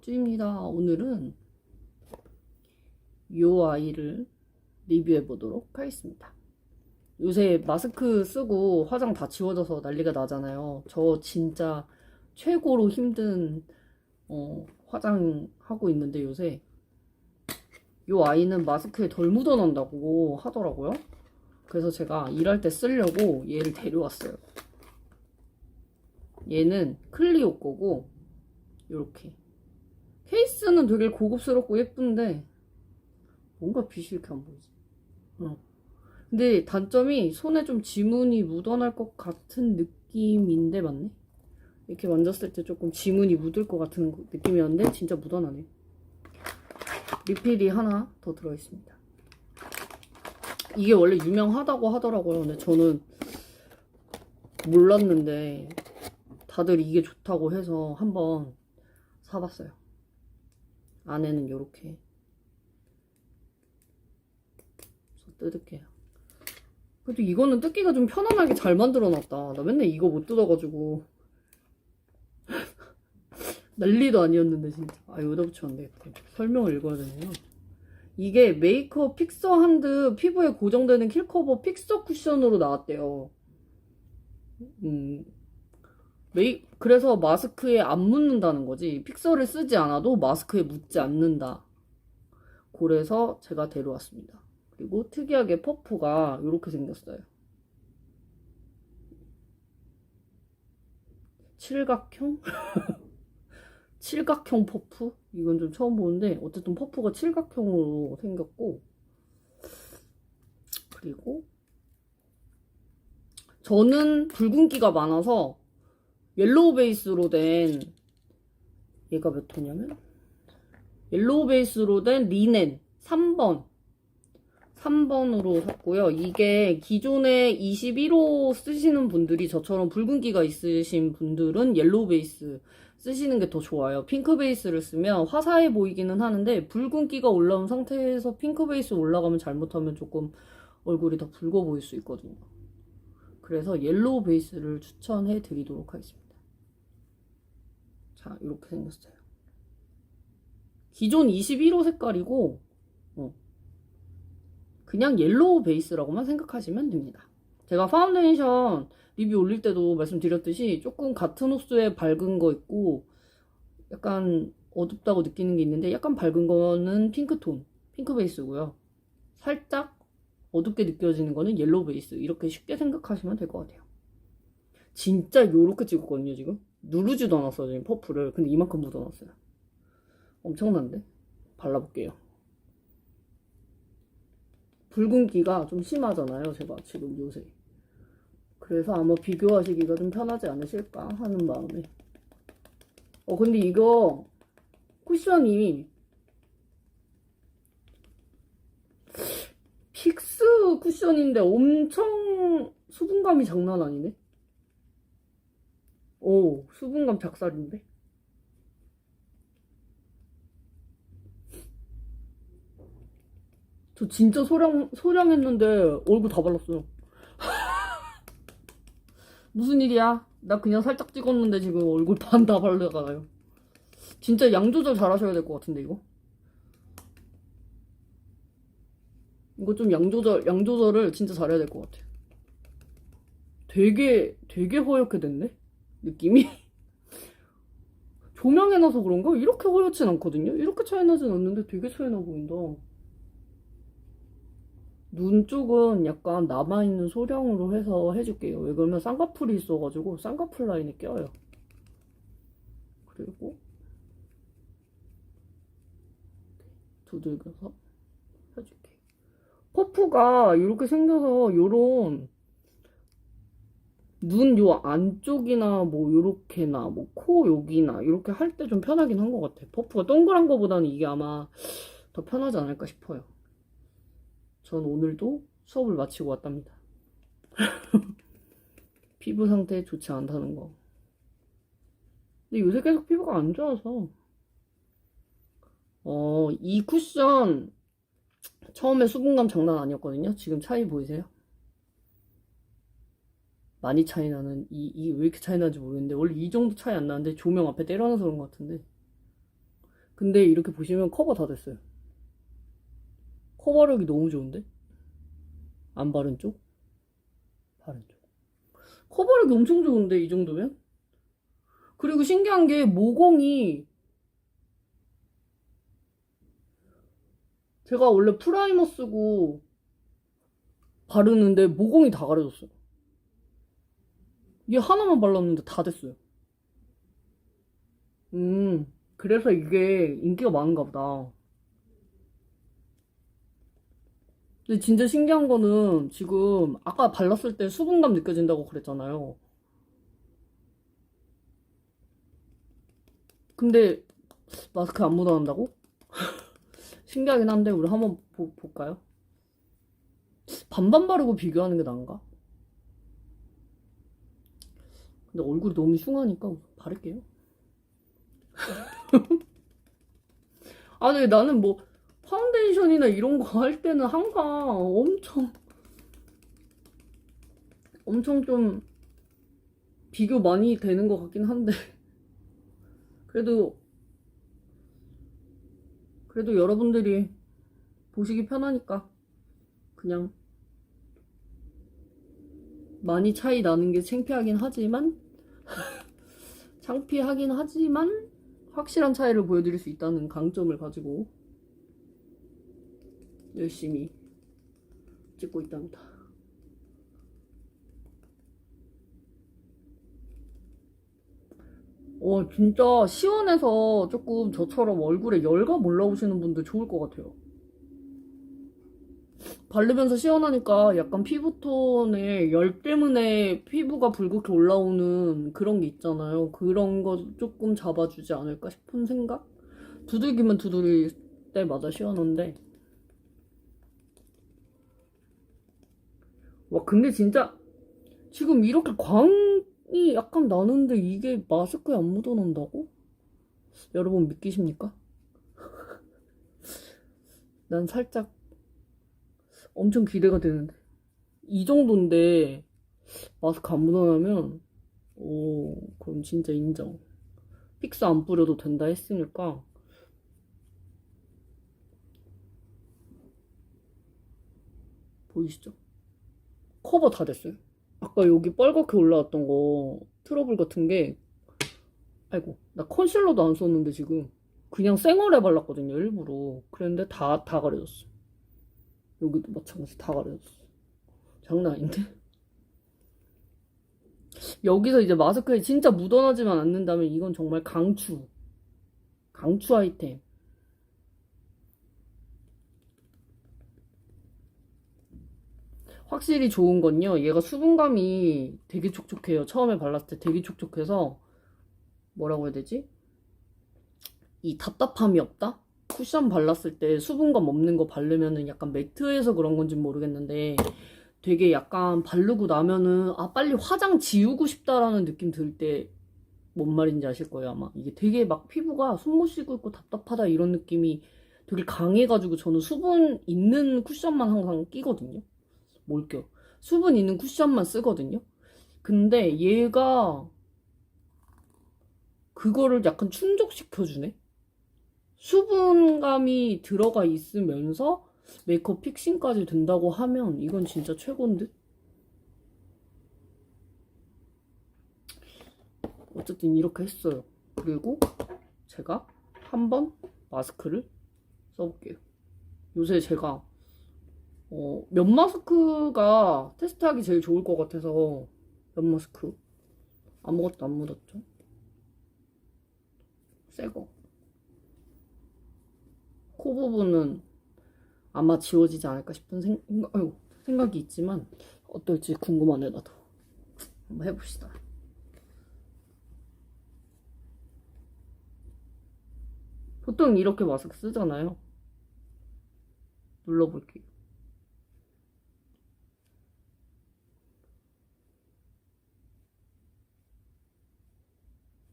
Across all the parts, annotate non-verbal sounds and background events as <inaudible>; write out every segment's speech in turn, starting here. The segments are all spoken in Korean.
쭈입니다. 오늘은 요 아이를 리뷰해 보도록 하겠습니다. 요새 마스크 쓰고 화장 다 지워져서 난리가 나잖아요. 저 진짜 최고로 힘든 어, 화장하고 있는데 요새 요 아이는 마스크에 덜 묻어난다고 하더라고요. 그래서 제가 일할 때 쓰려고 얘를 데려왔어요. 얘는 클리오 거고 요렇게 케이스는 되게 고급스럽고 예쁜데 뭔가 빛이 이렇게 안 보이지 어. 근데 단점이 손에 좀 지문이 묻어날 것 같은 느낌인데 맞네? 이렇게 만졌을 때 조금 지문이 묻을 것 같은 느낌이었는데 진짜 묻어나네 리필이 하나 더 들어있습니다 이게 원래 유명하다고 하더라고요 근데 저는 몰랐는데 다들 이게 좋다고 해서 한번 사봤어요. 안에는 이렇게 뜯을게요. 그래도 이거는 뜯기가 좀 편안하게 잘 만들어놨다. 나 맨날 이거 못 뜯어가지고 <laughs> 난리도 아니었는데 진짜. 아 여기다 붙이면 안 되겠다. 설명을 읽어야 되네요. 이게 메이크업 픽서 한드 피부에 고정되는 킬커버 픽서 쿠션으로 나왔대요. 음, 메이, 그래서 마스크에 안 묻는다는 거지. 픽서를 쓰지 않아도 마스크에 묻지 않는다. 그래서 제가 데려왔습니다. 그리고 특이하게 퍼프가 이렇게 생겼어요. 칠각형? <laughs> 칠각형 퍼프? 이건 좀 처음 보는데 어쨌든 퍼프가 칠각형으로 생겼고 그리고 저는 붉은기가 많아서 옐로우 베이스로 된 얘가 몇 호냐면 옐로우 베이스로 된 리넨 3번 3번으로 샀고요. 이게 기존에 21호 쓰시는 분들이 저처럼 붉은기가 있으신 분들은 옐로우 베이스 쓰시는 게 더 좋아요. 핑크 베이스를 쓰면 화사해 보이기는 하는데 붉은기가 올라온 상태에서 핑크 베이스 올라가면 잘못하면 조금 얼굴이 더 붉어 보일 수 있거든요. 그래서 옐로우 베이스를 추천해 드리도록 하겠습니다. 자, 이렇게 생겼어요. 기존 21호 색깔이고, 어, 그냥 옐로우 베이스라고만 생각하시면 됩니다. 제가 파운데이션 리뷰 올릴 때도 말씀드렸듯이 조금 같은 호수에 밝은 거 있고, 약간 어둡다고 느끼는 게 있는데, 약간 밝은 거는 핑크톤, 핑크 베이스고요. 살짝 어둡게 느껴지는 거는 옐로우 베이스. 이렇게 쉽게 생각하시면 될 것 같아요. 진짜 요렇게 찍었거든요, 지금. 누르지도 않았어요, 지금 퍼프를. 근데 이만큼 묻어놨어요. 엄청난데? 발라볼게요. 붉은기가 좀 심하잖아요, 제가 지금 요새. 그래서 아마 비교하시기가 좀 편하지 않으실까 하는 마음에. 어, 근데 이거 쿠션이 픽스 쿠션인데 엄청 수분감이 장난 아니네? 오, 수분감 작살인데? 저 진짜 소량, 소량 했는데 얼굴 다 발랐어요. <laughs> 무슨 일이야? 나 그냥 살짝 찍었는데 지금 얼굴 반 다 발라가요. 진짜 양 조절 잘 하셔야 될 것 같은데, 이거? 이거 좀 양 조절, 양 조절을 진짜 잘해야 될 것 같아요. 되게, 되게 허옇게 됐네? 느낌이? 조명해놔서 그런가? 이렇게 허옇진 않거든요? 이렇게 차이나진 않는데 되게 차이나 보인다. 눈 쪽은 약간 남아있는 소량으로 해서 해줄게요. 왜 그러면 쌍꺼풀이 있어가지고 쌍꺼풀 라인에 껴요. 그리고 두들겨서 해줄게요. 퍼프가 이렇게 생겨서 요런 눈 요 안쪽이나 뭐 요렇게나 뭐 코 여기나 이렇게 할 때 좀 편하긴 한 것 같아. 퍼프가 동그란 거보다는 이게 아마 더 편하지 않을까 싶어요. 전 오늘도 수업을 마치고 왔답니다. <laughs> 피부 상태 좋지 않다는 거. 근데 요새 계속 피부가 안 좋아서. 어, 이 쿠션 처음에 수분감 장난 아니었거든요. 지금 차이 보이세요? 많이 차이 나는 이, 이 왜 이렇게 차이 나는지 모르겠는데 원래 이 정도 차이 안 나는데 조명 앞에 때려놔서 그런 것 같은데 근데 이렇게 보시면 커버 다 됐어요. 커버력이 너무 좋은데? 안 바른 쪽? 바른 쪽. 커버력이 엄청 좋은데, 이 정도면? 그리고 신기한 게 모공이 제가 원래 프라이머 쓰고 바르는데 모공이 다 가려졌어요. 이게 하나만 발랐는데 다 됐어요. 음, 그래서 이게 인기가 많은가 보다. 근데 진짜 신기한 거는 지금 아까 발랐을 때 수분감 느껴진다고 그랬잖아요. 근데 마스크 안 묻어난다고? <laughs> 신기하긴 한데 우리 한번 보, 볼까요? 반반 바르고 비교하는 게 나은가? 근데 얼굴이 너무 흉하니까 바를게요. <laughs> 아, 근데 나는 뭐 파운데이션이나 이런 거 할 때는 항상 엄청 엄청 좀 비교 많이 되는 것 같긴 한데 <laughs> 그래도 그래도 여러분들이 보시기 편하니까 그냥 많이 차이 나는 게 창피하긴 하지만 <laughs> 창피하긴 하지만 확실한 차이를 보여드릴 수 있다는 강점을 가지고 열심히 찍고 있답니다. 와, 진짜 시원해서 조금 저처럼 얼굴에 열감 올라오시는 분들 좋을 것 같아요. 바르면서 시원하니까 약간 피부톤에 열 때문에 피부가 붉게 올라오는 그런 게 있잖아요. 그런 거 조금 잡아주지 않을까 싶은 생각? 두들기면 두들길 때마다 시원한데. 와, 근데 진짜 지금 이렇게 광이 약간 나는데 이게 마스크에 안 묻어난다고? 여러분 믿기십니까? <laughs> 난 살짝 엄청 기대가 되는데. 이 정도인데 마스크 안 묻어나면 오 그럼 진짜 인정. 픽스 안 뿌려도 된다 했으니까 보이시죠? 커버 다 됐어요. 아까 여기 빨갛게 올라왔던 거 트러블 같은 게 아이고 나 컨실러도 안 썼는데 지금 그냥 생얼에 발랐거든요 일부러 그랬는데 다 다 가려졌어 여기도 마찬가지 다 가려졌어 장난 아닌데 여기서 이제 마스크에 진짜 묻어나지만 않는다면 이건 정말 강추 강추 아이템 확실히 좋은 건요. 얘가 수분감이 되게 촉촉해요. 처음에 발랐을 때 되게 촉촉해서 뭐라고 해야 되지? 이 답답함이 없다? 쿠션 발랐을 때 수분감 없는 거 바르면은 약간 매트해서 그런 건지 모르겠는데 되게 약간 바르고 나면은 아 빨리 화장 지우고 싶다라는 느낌 들 때 뭔 말인지 아실 거예요 아마 이게 되게 막 피부가 숨 못 쉬고 있고 답답하다 이런 느낌이 되게 강해가지고 저는 수분 있는 쿠션만 항상 끼거든요 뭘 껴? 수분 있는 쿠션만 쓰거든요. 근데 얘가 그거를 약간 충족시켜주네? 수분감이 들어가 있으면서 메이크업 픽싱까지 된다고 하면 이건 진짜 최고인 듯? 어쨌든 이렇게 했어요. 그리고 제가 한 번 마스크를 써볼게요. 요새 제가 어, 면 마스크가 테스트하기 제일 좋을 것 같아서 면 마스크 아무것도 안 묻었죠 새거 코 부분은 아마 지워지지 않을까 싶은 생각, 아유, 생각이 있지만 어떨지 궁금하네 나도. 한번 해봅시다. 보통 이렇게 마스크 쓰잖아요. 눌러볼게요.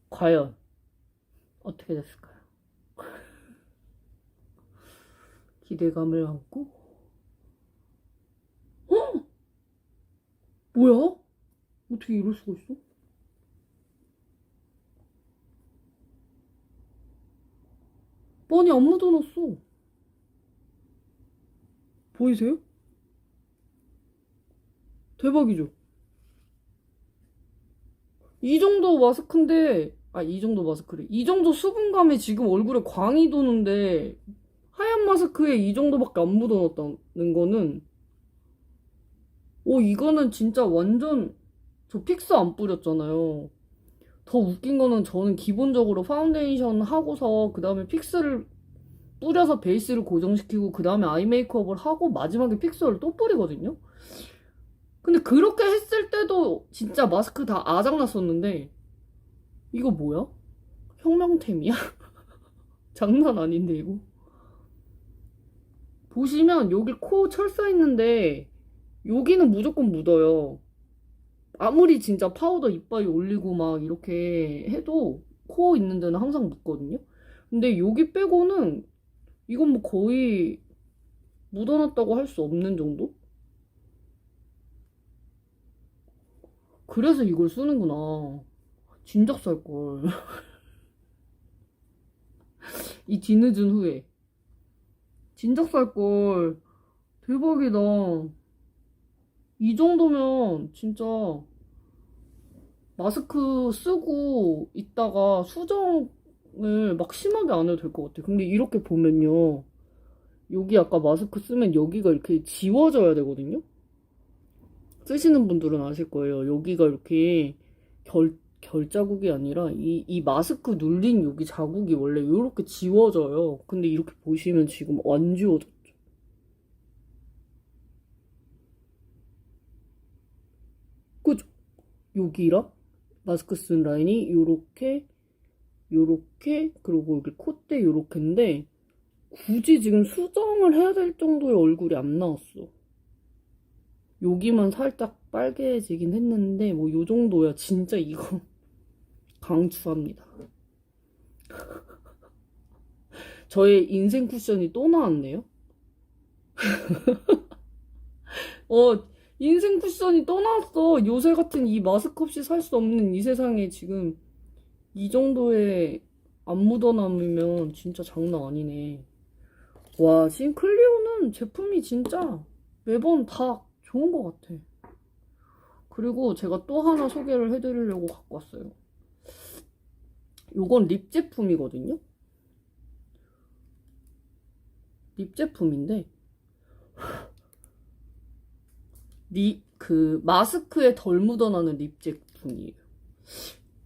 과연 어떻게 됐을까요? 기대감을 안고 어? 뭐야? 어떻게 이럴 수가 있어? 많이 안 묻어놨어. 보이세요? 대박이죠? 이 정도 마스크인데, 아, 이 정도 마스크래. 이 정도 수분감에 지금 얼굴에 광이 도는데, 하얀 마스크에 이 정도밖에 안 묻어놨다는 거는, 오, 이거는 진짜 완전, 저 픽스 안 뿌렸잖아요. 더 웃긴 거는 저는 기본적으로 파운데이션 하고서, 그 다음에 픽스를 뿌려서 베이스를 고정시키고, 그 다음에 아이 메이크업을 하고, 마지막에 픽스를 또 뿌리거든요? 근데 그렇게 했을 때도 진짜 마스크 다 아작났었는데 이거 뭐야? 혁명템이야? <laughs> 장난 아닌데 이거 보시면 여기 코 철사 있는데 여기는 무조건 묻어요 아무리 진짜 파우더 이빨에 올리고 막 이렇게 해도 코 있는 데는 항상 묻거든요 근데 여기 빼고는 이건 뭐 거의 묻어놨다고 할 수 없는 정도? 그래서 이걸 쓰는구나. 진작 살걸. <laughs> 이 뒤늦은 후에. 진작 살걸. 대박이다. 이 정도면 진짜 마스크 쓰고 있다가 수정을 막 심하게 안 해도 될 것 같아. 근데 이렇게 보면요. 여기 아까 마스크 쓰면 여기가 이렇게 지워져야 되거든요? 쓰시는 분들은 아실 거예요. 여기가 이렇게 결, 결 자국이 아니라 이, 이 마스크 눌린 여기 자국이 원래 이렇게 지워져요. 근데 이렇게 보시면 지금 안 지워졌죠. 그죠? 여기랑 마스크 쓴 라인이 요렇게 요렇게 그리고 여기 콧대 요렇게인데 굳이 지금 수정을 해야 될 정도의 얼굴이 안 나왔어. 여기만 살짝 빨개지긴 했는데 뭐 요 정도야 진짜 이거 강추합니다. 저의 인생 쿠션이 또 나왔네요. <laughs> 어, 인생 쿠션이 또 나왔어. 요새 같은 이 마스크 없이 살 수 없는 이 세상에 지금 이 정도의 안 묻어남으면 진짜 장난 아니네. 와, 지금 클리오는 제품이 진짜 매번 다 좋은 것 같아. 그리고 제가 또 하나 소개를 해드리려고 갖고 왔어요. 요건 립 제품이거든요. 립 제품인데 립, 그 마스크에 덜 묻어나는 립 제품이에요.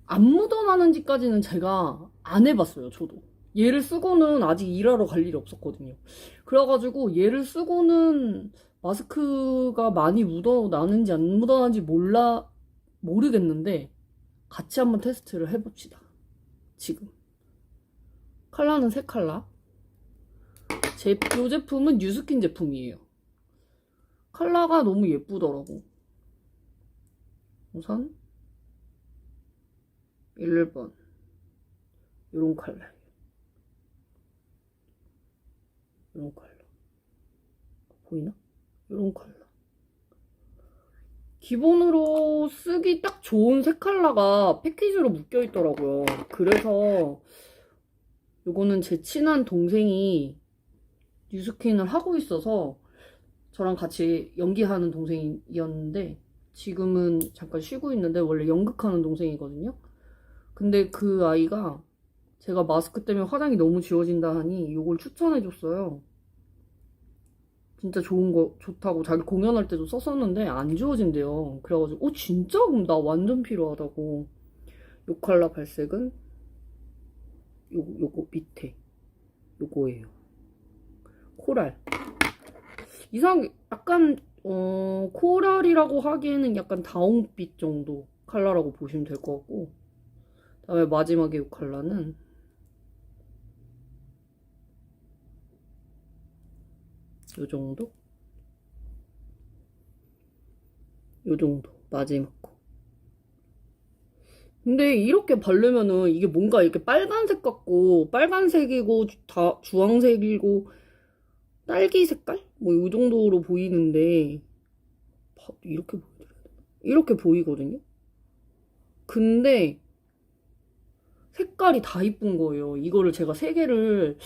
안 묻어나는지까지는 제가 안 해봤어요. 저도. 얘를 쓰고는 아직 일하러 갈 일이 없었거든요. 그래가지고 얘를 쓰고는 마스크가 많이 묻어나는지 안 묻어나는지 몰라 모르겠는데 같이 한번 테스트를 해봅시다. 지금 컬러는 세 컬러. 제, 이 제품은 뉴스킨 제품이에요. 컬러가 너무 예쁘더라고. 우선 1번 이런 컬러 이런 컬러 보이나? 이런 컬러 기본으로 쓰기 딱 좋은 색 컬러가 패키지로 묶여 있더라고요 그래서 요거는 제 친한 동생이 뉴스킨을 하고 있어서 저랑 같이 연기하는 동생이었는데 지금은 잠깐 쉬고 있는데 원래 연극하는 동생이거든요 근데 그 아이가 제가 마스크 때문에 화장이 너무 지워진다 하니 이걸 추천해줬어요. 진짜 좋은 거, 좋다고 자기 공연할 때도 썼었는데 안 지워진대요. 그래가지고, 어, 진짜? 그럼 나 완전 필요하다고. 요 컬러 발색은 요, 요거 밑에. 요거예요. 코랄. 이상, 약간, 어, 코랄이라고 하기에는 약간 다홍빛 정도 컬러라고 보시면 될 것 같고. 다음에 마지막에 이 컬러는 요 정도? 요 정도 마지막 거 근데 이렇게 바르면은 이게 뭔가 이렇게 빨간색 같고 빨간색이고 다 주황색이고 딸기 색깔? 뭐 요 정도로 보이는데 이렇게 보여드려야? 이렇게 보이거든요? 근데 색깔이 다 이쁜 거예요. 이거를 제가 세 개를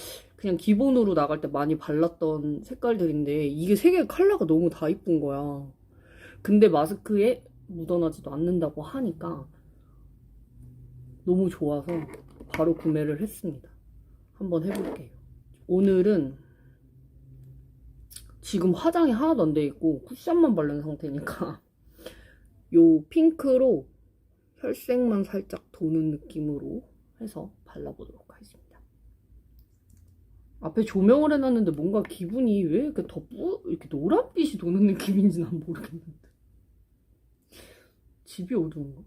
그냥 기본으로 나갈 때 많이 발랐던 색깔들인데 이게 세개 컬러가 너무 다 이쁜 거야. 근데 마스크에 묻어나지도 않는다고 하니까 너무 좋아서 바로 구매를 했습니다. 한번 해볼게요. 오늘은 지금 화장이 하나도 안 돼 있고 쿠션만 바른 상태니까 <laughs> 요 핑크로 혈색만 살짝 도는 느낌으로 해서 발라보도록. 앞에 조명을 해놨는데 뭔가 기분이 왜 이렇게 더 뿌, 이렇게 노란빛이 도는 느낌인지 난 모르겠는데. 집이 어두운가?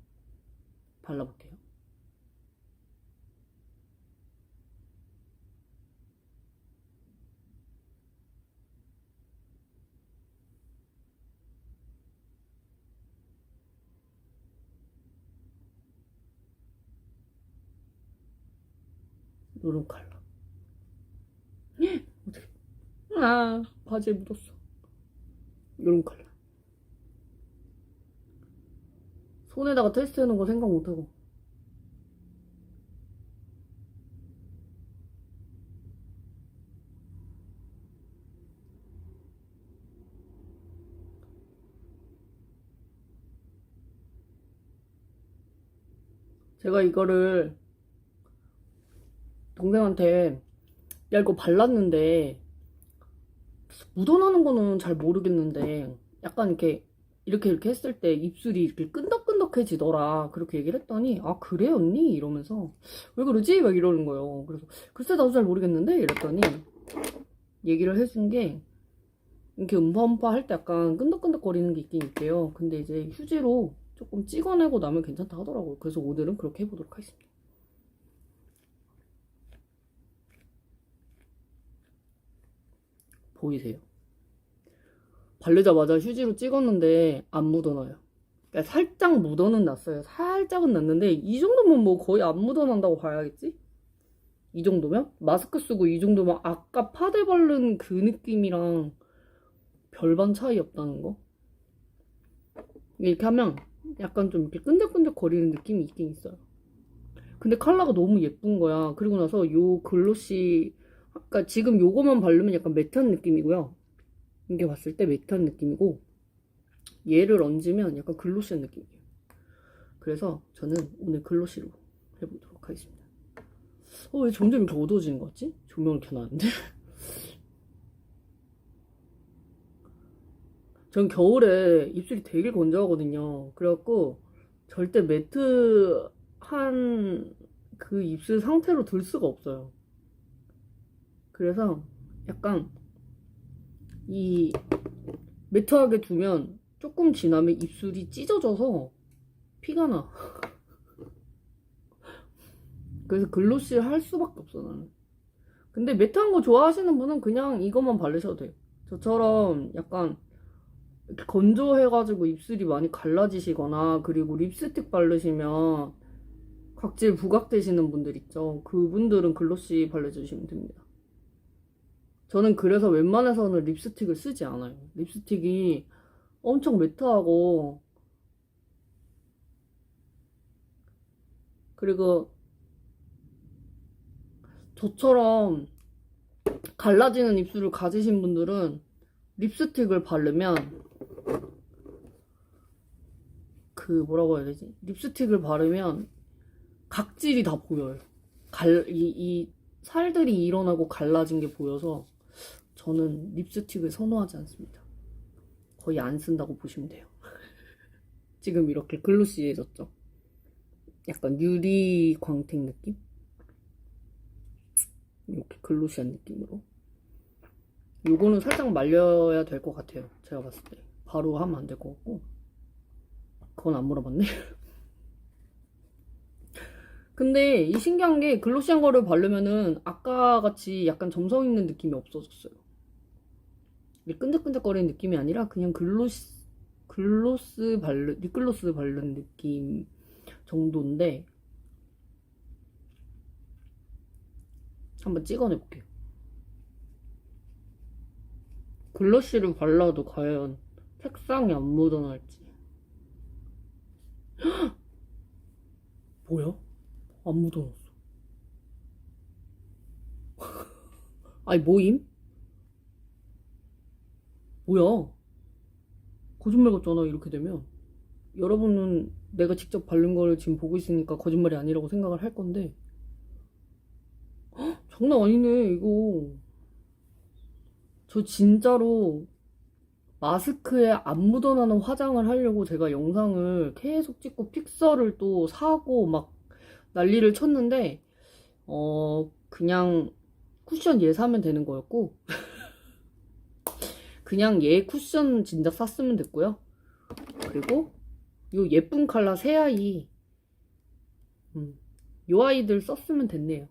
발라볼게요. 요런 컬러. 어떻게? 아, 바지에 묻었어. 요런 컬러. 손에다가 테스트해놓은 거 생각 못하고. 제가 이거를 동생한테 야 이거 발랐는데 묻어나는 거는 잘 모르겠는데 약간 이렇게 이렇게 이렇게 했을 때 입술이 이렇게 끈덕끈덕해지더라. 그렇게 얘기를 했더니 아 그래 언니? 이러면서 왜 그러지? 막 이러는 거예요. 그래서 글쎄 나도 잘 모르겠는데? 이랬더니 얘기를 해준 게 이렇게 음파음파 할 때 약간 끈덕끈덕거리는 게 있긴 있대요. 근데 이제 휴지로 조금 찍어내고 나면 괜찮다 하더라고요. 그래서 오늘은 그렇게 해보도록 하겠습니다 보이세요? 바르자마자 휴지로 찍었는데 안 묻어나요. 그러니까 살짝 묻어는 났어요. 살짝은 났는데 이 정도면 뭐 거의 안 묻어난다고 봐야겠지? 이 정도면? 마스크 쓰고 이 정도면 아까 파데 바른 그 느낌이랑 별반 차이 없다는 거? 이렇게 하면 약간 좀 이렇게 끈적끈적 거리는 느낌이 있긴 있어요. 근데 컬러가 너무 예쁜 거야. 그리고 나서 요 글로시 아까 지금 요거만 바르면 약간 매트한 느낌이고요. 이게 봤을 때 매트한 느낌이고 얘를 얹으면 약간 글로시한 느낌이에요. 그래서 저는 오늘 글로시로 해보도록 하겠습니다. 어, 왜 점점 이렇게 어두워지는 것 같지? 조명을 켜놨는데. <laughs> 전 겨울에 입술이 되게 건조하거든요. 그래갖고 절대 매트한 그 입술 상태로 둘 수가 없어요. 그래서 약간 이 매트하게 두면 조금 지나면 입술이 찢어져서 피가 나. <laughs> 그래서 글로시 할 수밖에 없어 나는. 근데 매트한 거 좋아하시는 분은 그냥 이것만 바르셔도 돼요. 저처럼 약간 건조해가지고 입술이 많이 갈라지시거나 그리고 립스틱 바르시면 각질 부각되시는 분들 있죠. 그분들은 글로시 발라주시면 됩니다. 저는 그래서 웬만해서는 립스틱을 쓰지 않아요. 립스틱이 엄청 매트하고 그리고 저처럼 갈라지는 입술을 가지신 분들은 립스틱을 바르면 그 뭐라고 해야 되지? 립스틱을 바르면 각질이 다 보여요. 갈, 이, 이 살들이 일어나고 갈라진 게 보여서 저는 립스틱을 선호하지 않습니다. 거의 안 쓴다고 보시면 돼요. <laughs> 지금 이렇게 글로시해졌죠? 약간 유리 광택 느낌? 이렇게 글로시한 느낌으로. 요거는 살짝 말려야 될 것 같아요. 제가 봤을 때. 바로 하면 안 될 것 같고. 그건 안 물어봤네. <laughs> 근데 이 신기한 게 글로시한 거를 바르면은 아까 같이 약간 점성 있는 느낌이 없어졌어요. 끈적끈적거리는 느낌이 아니라 그냥 글로시, 글로스 바르, 립글로스 바른 느낌 정도인데 한번 찍어내 볼게요. 글로시를 발라도 과연 색상이 안 묻어날지. <gasps> 뭐야? 안 묻어놨어. <laughs> 아니 뭐임? 뭐야? 거짓말 같잖아 이렇게 되면 여러분은 내가 직접 바른 거를 지금 보고 있으니까 거짓말이 아니라고 생각을 할 건데. 헉, 장난 아니네 이거. 저 진짜로 마스크에 안 묻어나는 화장을 하려고 제가 영상을 계속 찍고 픽서를 또 사고 막 난리를 쳤는데 어 그냥 쿠션 얘 사면 되는 거였고 <laughs> 그냥 얘 쿠션 진작 샀으면 됐고요. 그리고 요 예쁜 컬러 새 아이. 음, 요 아이들 썼으면 됐네요.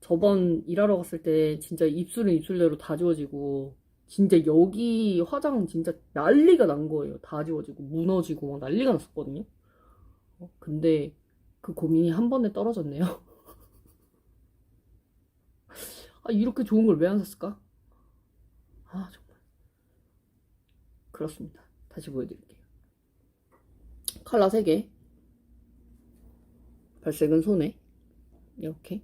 저번 일하러 갔을 때 진짜 입술은 입술대로 다 지워지고 진짜 여기 화장 진짜 난리가 난 거예요. 다 지워지고 무너지고 막 난리가 났었거든요. 어, 근데 그 고민이 한 번에 떨어졌네요. <laughs> 아 이렇게 좋은 걸 왜 안 샀을까? 아 정말. 그렇습니다. 다시 보여드릴게요. 컬러 3개. 발색은 손에. 이렇게.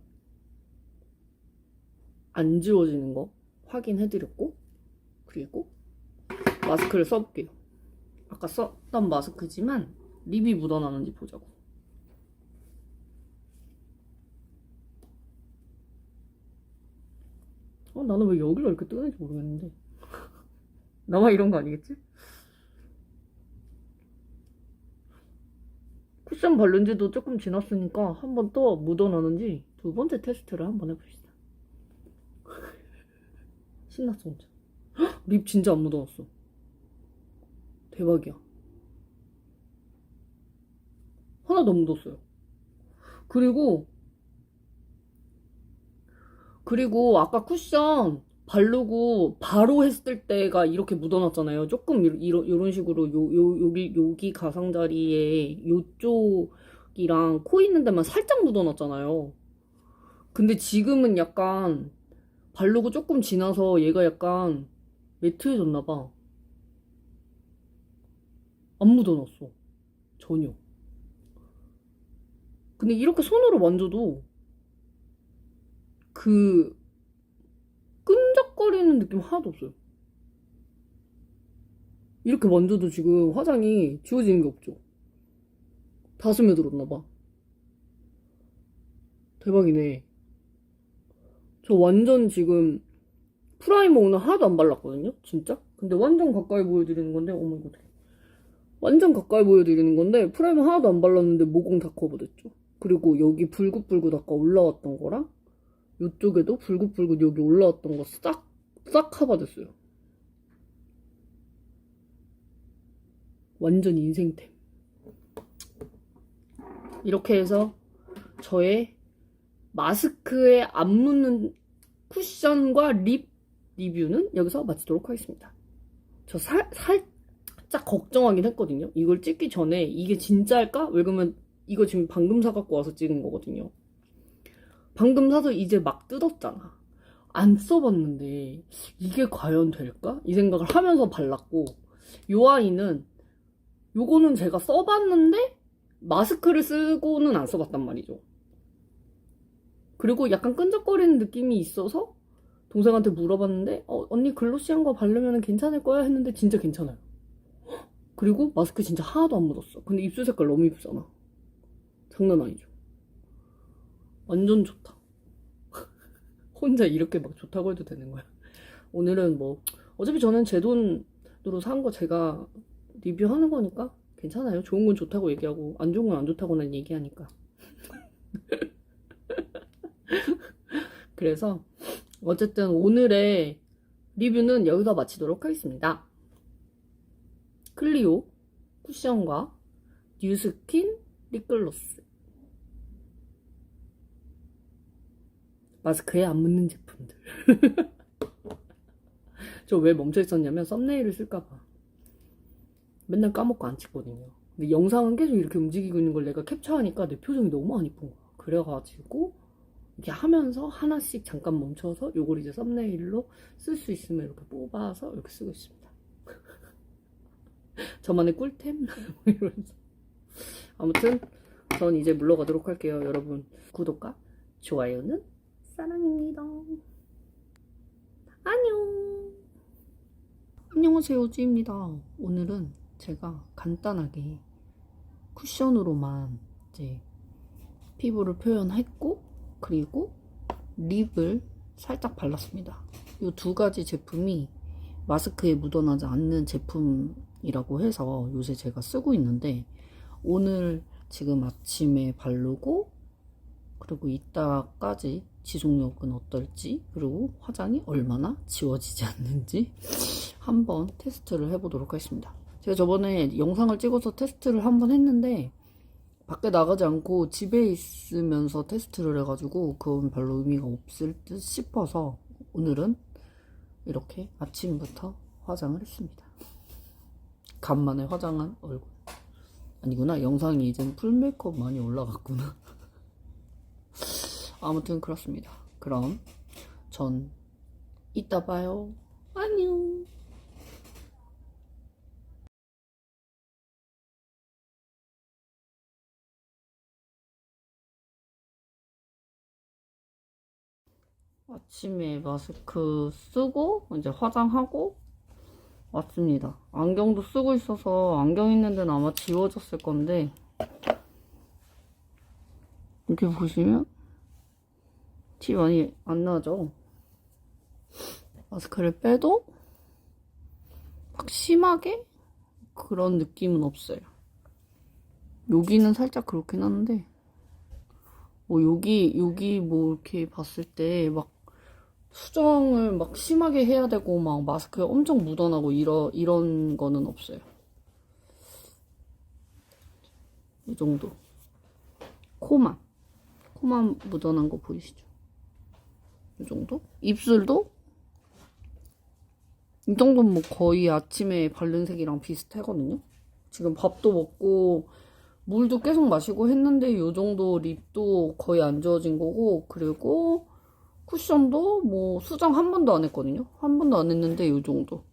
안 지워지는 거 확인해드렸고 그리고 마스크를 써볼게요. 아까 썼던 마스크지만 립이 묻어나는지 보자고 어, 나는 왜 여기가 이렇게 뜨는지 모르겠는데 <laughs> 나만 이런 거 아니겠지? 쿠션 바른 지도 조금 지났으니까 한번또 묻어나는지 두 번째 테스트를 한 번 해봅시다. <laughs> 신났어, 진짜. 헉, <gasps> 립 진짜 안 묻어났어. 대박이야. 하나도 안 묻었어요. 그리고, 그리고 아까 쿠션 바르고 바로 했을 때가 이렇게 묻어났잖아요. 조금 이런, 이런 식으로 요, 요, 여기, 여기 가상 자리에 요쪽이랑 코 있는 데만 살짝 묻어났잖아요. 근데 지금은 약간 바르고 조금 지나서 얘가 약간 매트해졌나 봐. 안 묻어났어. 전혀. 근데 이렇게 손으로 만져도 그 끈적거리는 느낌 하나도 없어요. 이렇게 만져도 지금 화장이 지워지는 게 없죠. 다 스며들었나봐. 대박이네. 저 완전 지금 프라이머 오늘 하나도 안 발랐거든요? 진짜? 근데 완전 가까이 보여드리는 건데, 어머, 이거 어떡해. 완전 가까이 보여드리는 건데, 프라이머 하나도 안 발랐는데 모공 다 커버됐죠? 그리고 여기 불긋불긋 아까 올라왔던 거랑, 이쪽에도 불긋불긋 여기 올라왔던 거 싹, 싹 커버됐어요. 완전 인생템. 이렇게 해서 저의 마스크에 안 묻는 쿠션과 립 리뷰는 여기서 마치도록 하겠습니다. 저 살, 살짝 걱정하긴 했거든요. 이걸 찍기 전에 이게 진짜일까? 왜 그러면 이거 지금 방금 사갖고 와서 찍은 거거든요. 방금 사서 이제 막 뜯었잖아. 안 써봤는데 이게 과연 될까? 이 생각을 하면서 발랐고 요 아이는 요거는 제가 써봤는데 마스크를 쓰고는 안 써봤단 말이죠. 그리고 약간 끈적거리는 느낌이 있어서 동생한테 물어봤는데 어, 언니 글로시한 거 바르면 괜찮을 거야 했는데 진짜 괜찮아요. 그리고 마스크 진짜 하나도 안 묻었어. 근데 입술 색깔 너무 이쁘잖아. 장난 아니죠. 완전 좋다. <laughs> 혼자 이렇게 막 좋다고 해도 되는 거야. 오늘은 뭐 어차피 저는 제 돈으로 산 거 제가 리뷰하는 거니까 괜찮아요. 좋은 건 좋다고 얘기하고 안 좋은 건 안 좋다고는 얘기하니까. <laughs> 그래서 어쨌든 오늘의 리뷰는 여기서 마치도록 하겠습니다. 클리오 쿠션과 뉴스킨 립글로스 마스크에 안 묻는 제품들 <laughs> 저 왜 멈춰 있었냐면 썸네일을 쓸까봐 맨날 까먹고 안 찍거든요 근데 영상은 계속 이렇게 움직이고 있는 걸 내가 캡처하니까 내 표정이 너무 안 이쁜 거야 그래가지고 이렇게 하면서 하나씩 잠깐 멈춰서 요걸 이제 썸네일로 쓸 수 있으면 이렇게 뽑아서 이렇게 쓰고 있습니다. <laughs> 저만의 꿀템? <laughs> 이러면서. 아무튼 전 이제 물러가도록 할게요. 여러분 구독과 좋아요는 사랑입니다. 안녕. 안녕하세요, 찌입니다. 오늘은 제가 간단하게 쿠션으로만 이제 피부를 표현했고, 그리고 립을 살짝 발랐습니다. 이 두 가지 제품이 마스크에 묻어나지 않는 제품이라고 해서 요새 제가 쓰고 있는데, 오늘 지금 아침에 바르고, 그리고 이따까지 지속력은 어떨지, 그리고 화장이 얼마나 지워지지 않는지 한번 테스트를 해보도록 하겠습니다. 제가 저번에 영상을 찍어서 테스트를 한번 했는데, 밖에 나가지 않고 집에 있으면서 테스트를 해가지고, 그건 별로 의미가 없을 듯 싶어서, 오늘은 이렇게 아침부터 화장을 했습니다. 간만에 화장한 얼굴. 아니구나, 영상이 이젠 풀 메이크업 많이 올라갔구나. 아무튼 그렇습니다. 그럼 전 이따 봐요. 안녕. 아침에 마스크 쓰고 이제 화장하고 왔습니다. 안경도 쓰고 있어서 안경 있는 데는 아마 지워졌을 건데 이렇게 보시면 티 많이 안 나죠? 마스크를 빼도 막 심하게 그런 느낌은 없어요. 여기는 살짝 그렇긴 한데 뭐 여기 여기 뭐 이렇게 봤을 때 막 수정을 막 심하게 해야 되고 막 마스크에 엄청 묻어나고 이러, 이런 거는 없어요. 이 정도. 코만. 코만 묻어난 거 보이시죠? 이 정도? 입술도 이 정도면 뭐 거의 아침에 바른 색이랑 비슷하거든요. 지금 밥도 먹고 물도 계속 마시고 했는데 이 정도 립도 거의 안 지워진 거고 그리고 쿠션도 뭐 수정 한 번도 안 했거든요. 한 번도 안 했는데 이 정도.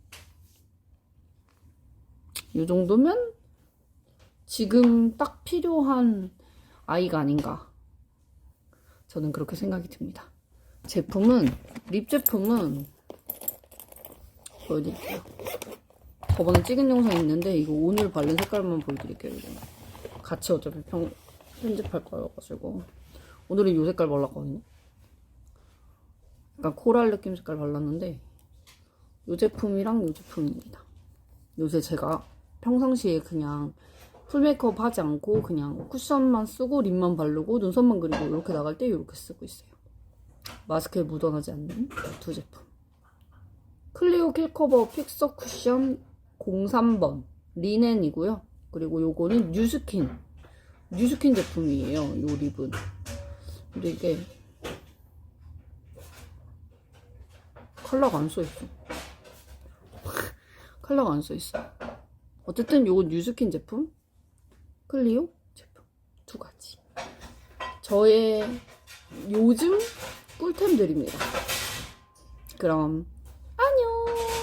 이 정도면 지금 딱 필요한 아이가 아닌가. 저는 그렇게 생각이 듭니다. 제품은 립 제품은 보여드릴게요. 저번에 찍은 영상 있는데 이거 오늘 바른 색깔만 보여드릴게요. 이거. 같이 어차피 평, 편집할 거여가지고 오늘은 이 색깔 발랐거든요. 약간 코랄 느낌 색깔 발랐는데 이 제품이랑 이 제품입니다. 요새 제가 평상시에 그냥 풀 메이크업 하지 않고 그냥 쿠션만 쓰고 립만 바르고 눈썹만 그리고 이렇게 나갈 때 이렇게 쓰고 있어요. 마스크에 묻어나지 않는 두 제품. 클리오 킬커버 픽서 쿠션 03번 리넨이고요. 그리고 요거는 뉴스킨 뉴스킨 제품이에요. 요 립은. 근데 이게 컬러가 안 써있어. 컬러가 안 써있어. 어쨌든 요건 뉴스킨 제품, 클리오 제품 두 가지. 저의 요즘 꿀템들입니다. 그럼 안녕